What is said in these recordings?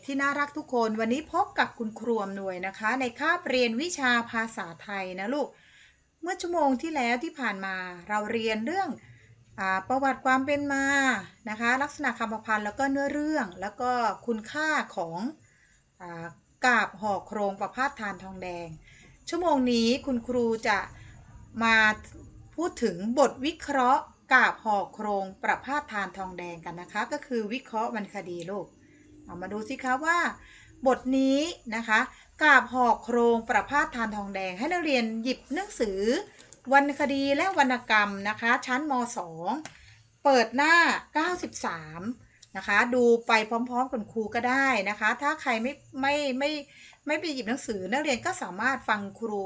็กๆที่น่ารักทุกคนวันนี้พบกับคุณครูอำนวยนะคะ ในคาบเรียนวิชาภาษาไทยนะลูก เมื่อชั่วโมงที่แล้วที่ผ่านมาเราเรียนเรื่องอประวัติความเป็นมานะคะ ลักษณะคำพันธ์แล้วก็เนื้อเรื่องแล้วก็คุณค่าของอากาบห่อโครงประพาสทานทองแดง ชั่วโมงนี้คุณครูจะมาพูดถึงบทวิเคราะห์กาบห่อโครงประพาสทานทองแดงกันนะคะ ก็คือวิเคราะห์วรรณคดีลูก เอามาดูสิคะว่า บทนี้นะคะกาบห่อโครงประพาสทานทองแดงให้นักเรียนหยิบหนังสือ วรรณคดีและวรรณกรรมนะคะ ชั้นม 2 เปิดหน้า 93 นะคะ ดูไปพร้อมๆกับครูก็ได้นะคะ ถ้าใครไม่ไม่ไม่ไม่ไปหยิบหนังสือนักเรียนก็สามารถฟังครู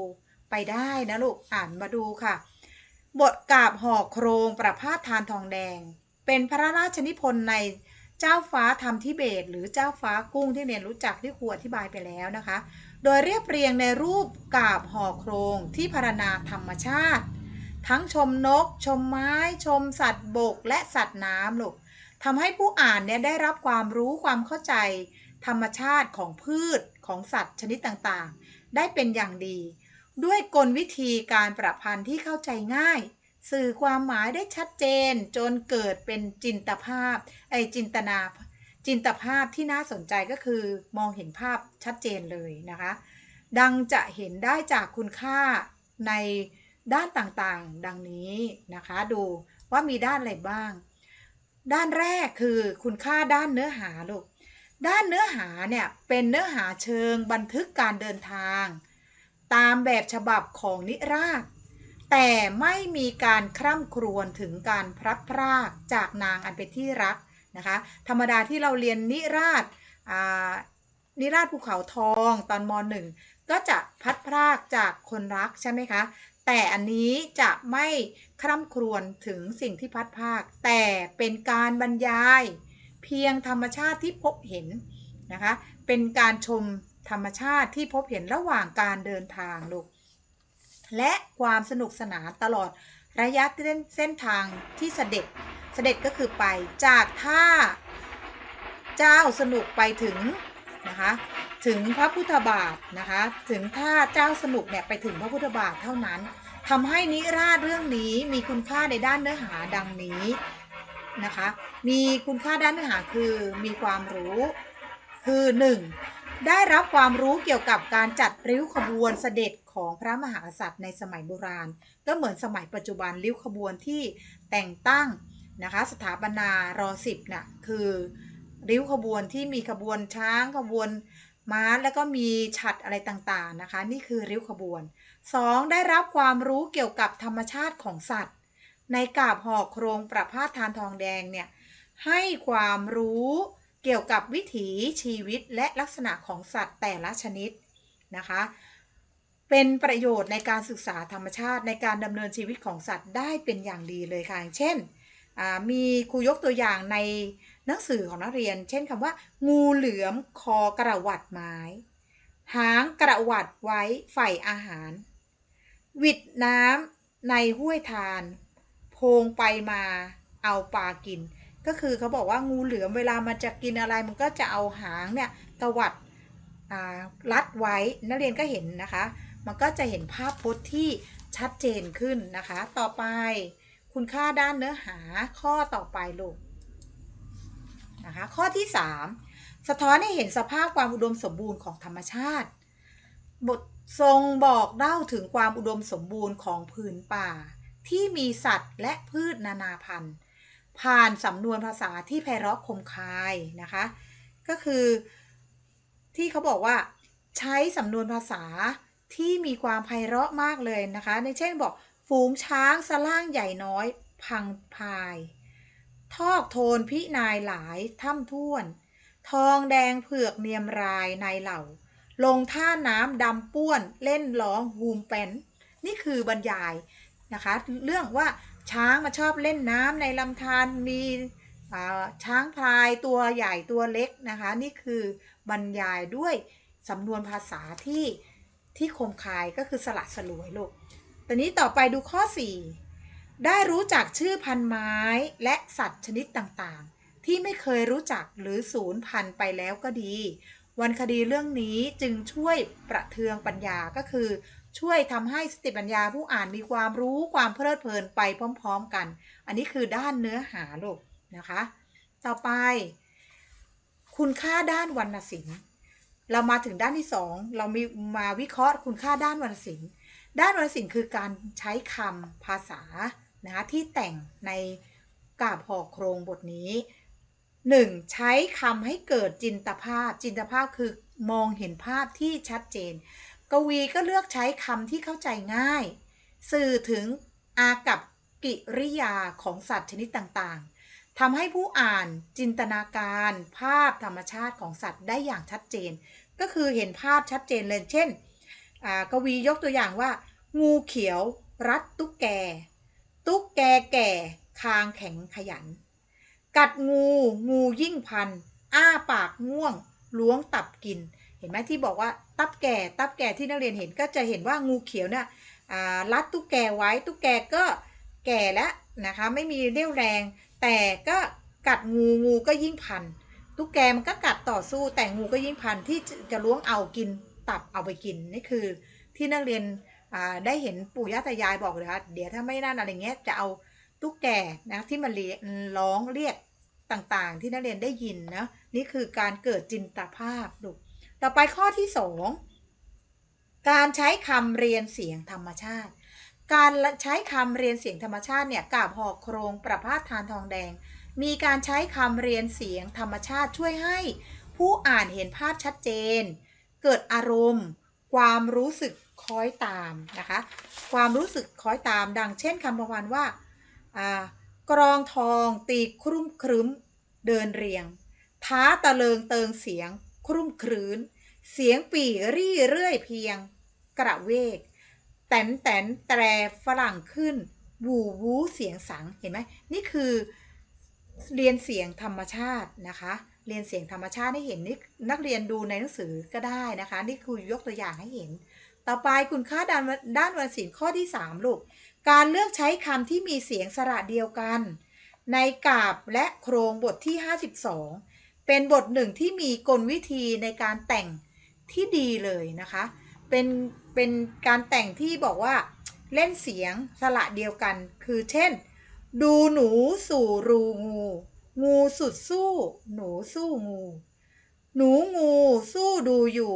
ไปได้นะลูกอ่านมาดูค่ะ บทกาบห่อโครงประพาสทานทองแดง เป็นพระราชนิพนธ์ใน เจ้าฟ้าทำทิเบต หรือเจ้าฟ้ากุ้งที่เรียนรู้จักที่ครูอธิบายไปแล้วนะคะ โดยเรียบเรียงในรูปกาบห่อโครงที่พรรณนาธรรมชาติ ทั้งชมนก ชมไม้ ชมสัตว์บก และสัตว์น้ำลูกทำให้ผู้อ่านเนี่ยได้รับความรู้ความเข้าใจ ธรรมชาติของพืชของสัตว์ชนิดต่างๆ ได้เป็นอย่างดี ด้วยกลวิธีการประพันธ์ที่เข้าใจง่าย สื่อความหมายได้ชัดเจน จนเกิดเป็นจินตภาพไอจินตนาจินตภาพที่น่าสนใจก็คือมองเห็นภาพชัดเจนเลยนะคะ ดังจะเห็นได้จากคุณค่าในด้านต่างๆ ดังนี้นะคะ ดูว่ามีด้านอะไรบ้าง ด้านแรกคือคุณค่าด้านเนื้อหาลูก ด้านเนื้อหาเนี่ยเป็นเนื้อหาเชิงบันทึกการเดินทาง ตามแบบฉบับของนิราศ แต่ไม่มีการคร่ำครวญถึงการพลัดพรากจากนางอันเป็นที่รักนะคะ ธรรมดาที่เราเรียนนิราศอ่านิราศภูเขาทองตอนมหนึ่งก็จะพัดพรากจากคนรักใช่ไหมคะ แต่อันนี้จะไม่คร่ำครวญถึงสิ่งที่พัดพราก แต่เป็นการบรรยาย เพียงธรรมชาติที่พบเห็นนะคะ เป็นการชมธรรมชาติที่พบเห็นระหว่างการเดินทางลูก และความสนุกสนานตลอดระยะเส้นทางที่เสด็จ เสด็จก็คือไปจากท่าเจ้าสนุกไปถึงนะคะถึงพระพุทธบาทนะคะถึงท่าเจ้าสนุกเนี่ยไปถึงพระพุทธบาทเท่านั้นทำให้นิราศเรื่องนี้มีคุณค่าในด้านเนื้อหาดังนี้นะคะมีคุณค่าด้านเนื้อหาคือมีความรู้คือ 1. ได้รับความรู้เกี่ยวกับการจัดริ้วขบวนเสด็จ ของพระมหากษัตริย์ในสมัยโบราณ ก็เหมือนสมัยปัจจุบันริ้วขบวนที่แต่งตั้งนะคะสถาปนารอสิบน่ะคือริ้วขบวนที่มีขบวนช้างขบวนม้าแล้วก็มีฉัดอะไรต่างๆนะคะ นี่คือริ้วขบวน 2. ได้รับความรู้เกี่ยวกับธรรมชาติของสัตว์ ในกาบห่อโครงประพาสทานทองแดงเนี่ยให้ความรู้เกี่ยวกับวิถีชีวิตและลักษณะของสัตว์แต่ละชนิดนะคะ เป็นประโยชน์ในการศึกษาธรรมชาติในการดำเนินชีวิตของสัตว์ได้เป็นอย่างดีเลยค่ะ เช่น มีครูยกตัวอย่างในหนังสือของนักเรียน เช่นคำว่า งูเหลือมคอกระวัดไม้ หางกระวัดไว้ใฝ่อาหาร วิดน้ำในห้วยทาน โพงไปมาเอาปลากิน ก็คือเขาบอกว่างูเหลือมเวลามันจะกินอะไรมันก็จะเอาหางเนี่ยตวัดรัดไว้นักเรียนก็เห็นนะคะ มันก็จะเห็นภาพพจน์ที่ชัดเจนขึ้นนะคะ ต่อไปคุณค่าด้านเนื้อหาข้อต่อไปลูกนะคะข้อที่ 3 สะท้อนให้เห็นสภาพความอุดมสมบูรณ์ของธรรมชาติ บททรงบอกเล่าถึงความอุดมสมบูรณ์ของพื้นป่า ที่มีสัตว์และพืชนานาพันธุ์ ผ่านสำนวนภาษาที่ไพเราะคมคายนะคะ ก็คือที่เขาบอกว่า ใช้สำนวนภาษา ที่มีความไพเราะมากเลยนะคะ ในเช่นบอกฝูงช้างสล่างใหญ่น้อย พังพาย ทอกโทนพินายหลายถ้ำท่วน ทองแดงเผือกเนียมรายนายเหล่า ลงท่าน้ำดำป้วนเล่นร้องฮูมเป็นนี่คือบรรยายนะคะ เรื่องว่าช้างมาชอบเล่นน้ำในลำธารมีช้างพลายตัวใหญ่ตัวเล็กนะคะ นี่คือบรรยายด้วยสำนวนภาษาที่ ที่คมคายก็คือสละสลวยลูกตอนนี้ต่อไปดูข้อ 4 ได้รู้จักชื่อพันไม้และสัตว์ชนิดต่างๆ ที่ไม่เคยรู้จักหรือสูญพันธุ์ไปแล้วก็ดีวรรณคดีเรื่องนี้จึงช่วยประเทืองปัญญาก็คือ ช่วยทำให้สติปัญญาผู้อ่านมีความรู้ความเพลิดเพลินไปพร้อมๆกัน อันนี้คือด้านเนื้อหาลูกนะคะ ต่อไป คุณค่าด้านวรรณศิลป์ เรามาถึงด้านที่สองเรามีมาวิเคราะห์คุณค่าด้านวรรณศิลป์ ด้านวรรณศิลป์คือการใช้คำภาษานะคะที่แต่งในกาบห่อโครงบทนี้ 1. ใช้คำให้เกิดจินตภาพ จินตภาพคือมองเห็นภาพที่ชัดเจน กวีก็เลือกใช้คำที่เข้าใจง่าย สื่อถึงอากับกิริยาของสัตว์ชนิดต่างๆ ทำให้ผู้อ่านจินตนาการภาพธรรมชาติของสัตว์ได้อย่างชัดเจน ก็คือเห็นภาพชัดเจนเลยเช่นกวียกตัวอย่างว่า งูเขียว รัดตุ๊กแก ตุ๊กแกแก่ คางแข็งขยัน กัดงูงูยิ่งพัน อ้าปากง่วง ล้วงตับกิน เห็นไหมที่บอกว่าตับแก่ ตับแก่ที่นักเรียนเห็นก็จะเห็นว่างูเขียวเนี่ยรัดตุ๊กแกไว้ ตุ๊กแกก็แก่แล้วนะคะ ไม่มีเรี่ยวแรง แต่ก็กัดงูงูก็ยิ่งพันตุ๊กแกมันก็กัดต่อสู้แต่งูก็ยิ่งพันที่จะล้วงเอากินตับเอาไปกินนี่คือ ที่นักเรียนได้เห็นปู่ย่าตายายบอกเลยค่ะเดี๋ยวถ้าไม่นั่นอะไรเงี้ยจะเอาตุ๊กแกนะที่มาร้องเรียกต่างๆ ที่นักเรียนได้ยินนะนี่คือการเกิดจินตภาพลูกต่อไปข้อที่สองการใช้คำเรียนเสียงธรรมชาติ การใช้คำเรียนเสียงธรรมชาติเนี่ยกาบหอกโครงประพาสทานทองแดง มีการใช้คำเรียนเสียงธรรมชาติช่วยให้ ผู้อ่านเห็นภาพชัดเจน เกิดอารมณ์ ความรู้สึกคล้อยตามนะคะ ความรู้สึกคล้อยตามดังเช่นคำประพันธ์ว่ากรองทองตีครุ่มครึ้มเดินเรียง ท้าตะเลิงเติงเสียง ครุ่มครื้น เสียงปี่รี่เรื่อยเพียง กระเวก แตนแตนแตรฝรั่งขึ้น วูวูเสียงสังเห็นไหมนี่คือเรียนเสียงธรรมชาตินะคะ เรียนเสียงธรรมชาติให้เห็นนี่นักเรียนดูในหนังสือก็ได้นะคะ นี่คือยกตัวอย่างให้เห็น ต่อไปคุณค่าด้านด้านวรรณศิลป์ข้อที่ 3 ลูก การเลือกใช้คำที่มีเสียงสระเดียวกัน ในกาบและโครงบทที่ 52 เป็นบทหนึ่งที่มีกลวิธีในการแต่งที่ดีเลยนะคะ เป็น เป็นการแต่งที่บอกว่าเล่นเสียงสระเดียวกัน คือเช่น ดูหนูสู่รูงู งูสุดสู้ หนูสู้งู หนูงูสู้ดูอยู่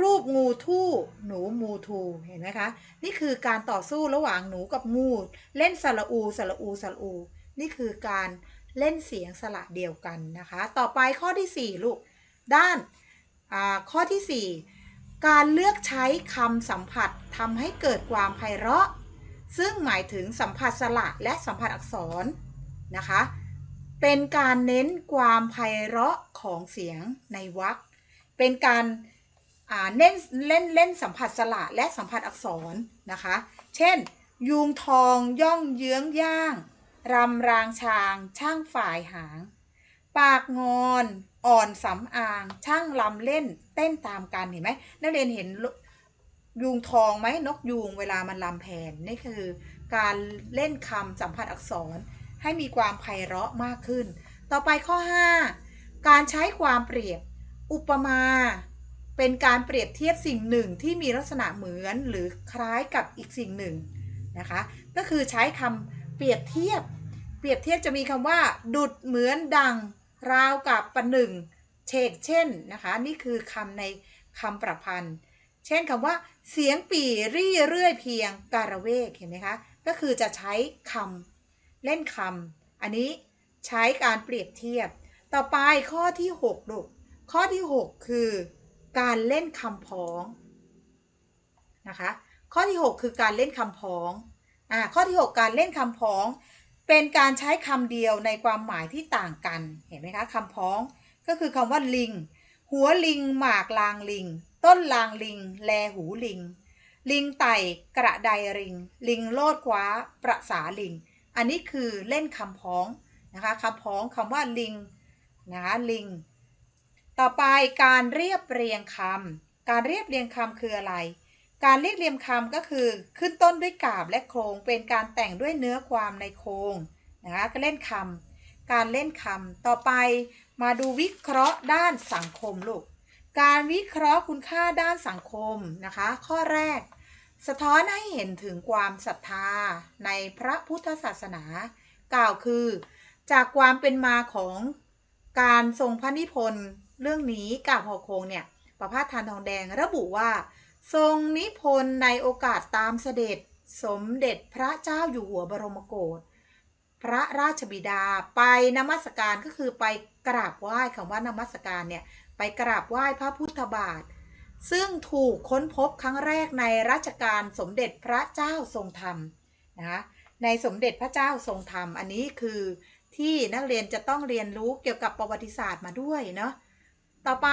รูปงูทู่ หนูมูทูเห็นไหมคะ นี่คือการต่อสู้ระหว่างหนูกับงู เล่นสระอูสระอูสระอู นี่คือการเล่นเสียงสระเดียวกันนะคะ ต่อไปข้อที่ 4 ลูก ด้านข้อที่ 4 การเลือกใช้คำสัมผัสทำให้เกิดความไพเราะ ซึ่งหมายถึงสัมผัสสระและสัมผัสอักษรนะคะ เป็นการเน้นความไพเราะของเสียงในวรรคเป็นการเล่นเล่นเล่นสัมผัสสระและสัมผัสอักษรนะคะ เช่น ยุงทองย่องเยื้องย่าง รำรางชาง ช่างฝ่ายหาง ปากงอนอ่อนสำอาง ช่างลำเล่นเต้นตามกันเห็นไหมนักเรียนเห็นยุงทองไหมนกยูงเวลามันลำแผนนี่คือ การเล่นคำสัมผัสอักษร ให้มีความไพเราะมากขึ้น ต่อไปข้อ 5 การใช้ความเปรียบ อุปมา เป็นการเปรียบเทียบสิ่งหนึ่งที่มีลักษณะเหมือนหรือคล้ายกับอีกสิ่งหนึ่งนะคะ ก็คือใช้คำเปรียบเทียบ เปรียบเทียบจะมีคำว่า ดุดเหมือนดัง ราวกับประหนึ่งเชกเช่นนะคะนี่คือคำในคำประพันธ์ เช่นคำว่า เสียงปี่รี่เรื่อยเพียงการเวกเห็นไหมคะก็คือจะใช้คำเล่นคำอันนี้ใช้การเปรียบเทียบ ต่อไปข้อที่6ลูกข้อที่ 6 คือการเล่นคำพ้องนะคะข้อที่ 6 คือการเล่นคำพ้องอ่าข้อที่ 6 การเล่นคำพ้อง เป็นการใช้คำเดียวในความหมายที่ต่างกัน เห็นไหมคะคำพ้องก็คือคำว่าลิง หัวลิง หมากลางลิง ต้นลางลิง แลหูลิง ลิงไต่กระไดริง ลิงโลดคว้า ประสาลิง อันนี้คือเล่นคำพ้องนะคะคำพ้องคำว่าลิงนะคะลิง ต่อไปการเรียบเรียงคำการเรียบเรียงคำคืออะไร การเรียบเรียงคำก็คือขึ้นต้นด้วยกาบและโครง เป็นการแต่งด้วยเนื้อความในโครงนะคะก็เล่นคำการเล่นคำต่อไปมาดูวิเคราะห์ด้านสังคมลูกการวิเคราะห์คุณค่าด้านสังคมนะคะ ข้อแรก สะท้อนให้เห็นถึงความศรัทธาในพระพุทธศาสนา กล่าวคือ จากความเป็นมาของการทรงพระนิพนธ์เรื่องนี้กาบหอโคงเนี่ยประพาสทานทองแดงระบุว่า ทรงนิพนธ์ในโอกาสตามเสด็จสมเด็จพระเจ้าอยู่หัวบรมโกศพระราชบิดาไปนมัสการก็คือไปกราบไหว้คำว่านมัสการเนี่ยไปกราบไหว้พระพุทธบาท ซึ่งถูกค้นพบครั้งแรกในรัชกาลสมเด็จพระเจ้าทรงธรรมนะคะในสมเด็จพระเจ้าทรงธรรม อันนี้คือที่นักเรียนจะต้องเรียนรู้เกี่ยวกับประวัติศาสตร์มาด้วยเนาะต่อไป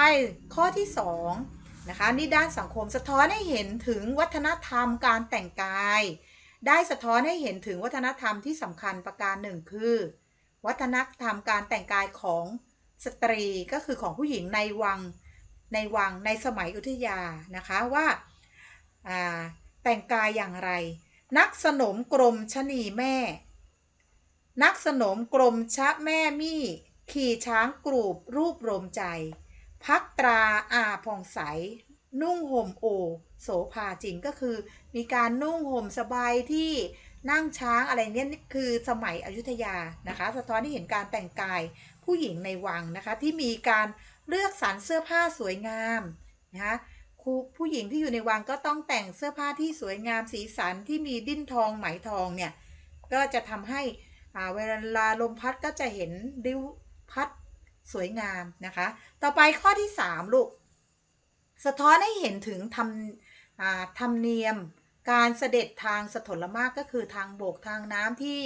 ข้อที่ 2 นะคะนี่ด้านสังคมสะท้อนให้เห็นถึงวัฒนธรรมการแต่งกาย ได้สะท้อนให้เห็นถึงวัฒนธรรมที่สำคัญประการหนึ่งคือ วัฒนธรรมการแต่งกายของสตรีก็คือของผู้หญิงในวังในวังในสมัยอยุธยานะคะว่าแต่งกายอย่างไร นักสนมกรมชนีแม่ นักสนมกรมชะแม่มี่ ขี่ช้างกรูบรูปรมใจ พักตราอาผ่องใส นุ่งห่มโอ โสภาจริงก็คือ มีการนุ่งห่มสบายที่นั่งช้างอะไรเนี่ยคือสมัยอยุธยานะคะ สะท้อนให้เห็นการแต่งกายผู้หญิงในวังนะคะ ที่มีการเลือกสรรเสื้อผ้าสวยงามนะคะผู้หญิงที่อยู่ในวังก็ต้องแต่งเสื้อผ้าที่สวยงามสีสันที่มีดิ้นทองไหมทองเนี่ยก็จะทำให้เวลาลมพัดก็จะเห็นริ้วพัด สวยงามนะคะ ต่อไปข้อที่ 3 ลูก สะท้อนให้เห็นถึงธรรมอ่าธรรมเนียม การเสด็จทางสถลมากก็คือทางบกทางน้ำที่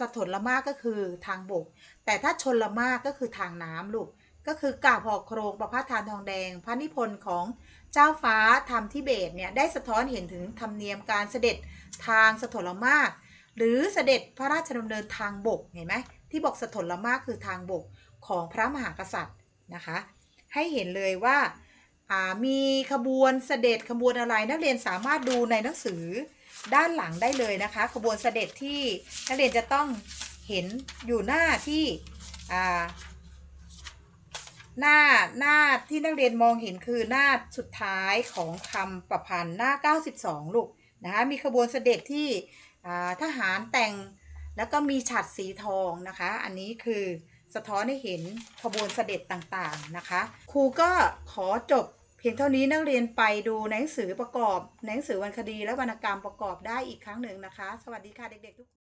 สถลมากก็คือทางบก แต่ถ้าชนละมากก็คือทางน้ำลูก ก็คือกาบหอกโครงประพาทานทองแดง พระนิพนธ์ของเจ้าฟ้าธรรมทิเบตเนี่ยได้สะท้อนเห็นถึงธรรมเนียมการเสด็จทางสถลมาก หรือเสด็จพระราชดำเนินทางบกเห็นไหม ที่บอกสถลมากคือทางบกของพระมหากษัตริย์นะคะ ให้เห็นเลยว่ามีขบวนเสด็จขบวนอะไรนักเรียนสามารถดูในหนังสือด้านหลังได้เลยนะคะ ขบวนเสด็จที่นักเรียนจะต้องเห็นอยู่หน้าที่หน้าหน้าที่นักเรียนมองเห็นคือหน้าสุดท้ายของคำประพันธ์หน้า 92 ลูกนะคะมีขบวนเสด็จที่ทหารแต่ง แล้วก็มีฉัดสีทองนะคะ อันนี้คือสะท้อนให้เห็นขบวนเสด็จต่างๆนะคะ ครูก็ขอจบเพียงเท่านี้นักเรียนไปดูหนังสือประกอบหนังสือวรรณคดีและวรรณกรรมประกอบได้อีกครั้งหนึ่งนะคะ สวัสดีค่ะเด็กๆทุกคน